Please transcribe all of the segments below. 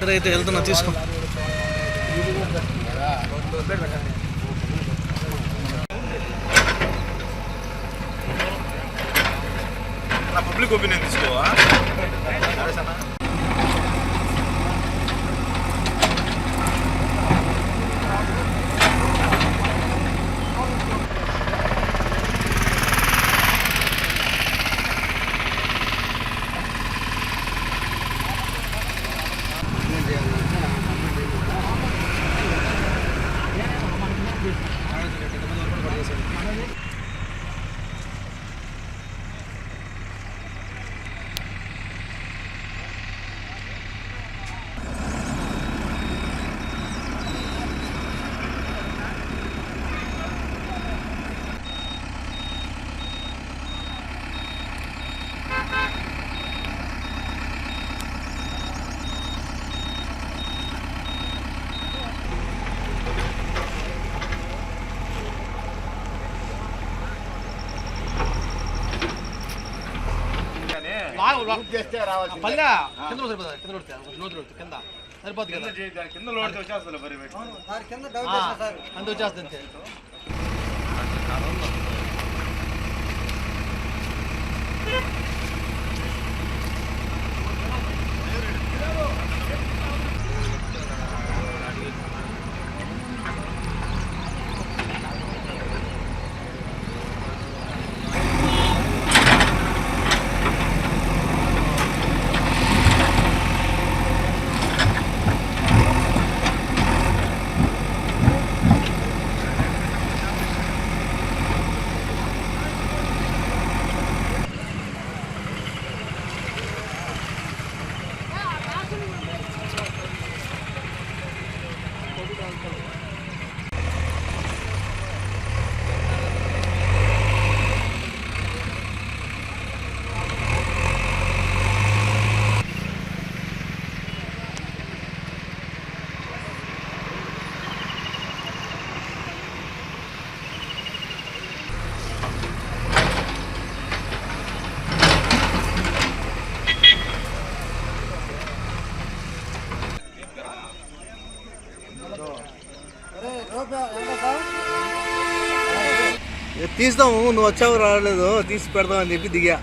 సరే అయితే వెళ్తున్నా తీసుకో. నా పబ్లిక్ ఒపీనియన్ తీసుకోవా? పల్లె కింద సరిపోతుంది కింద కొడితే లోతు కొడితే కింద. సరిపోతుంది కదా? కింద లోడ్ వచ్చేస్తుంది మరి అంత వచ్చేస్తుంది అంతే. తీస్తాము నువ్వు వచ్చావు రాలేదు తీసి పెడతావు అని చెప్పి దిగా.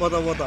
పోతా పోతా.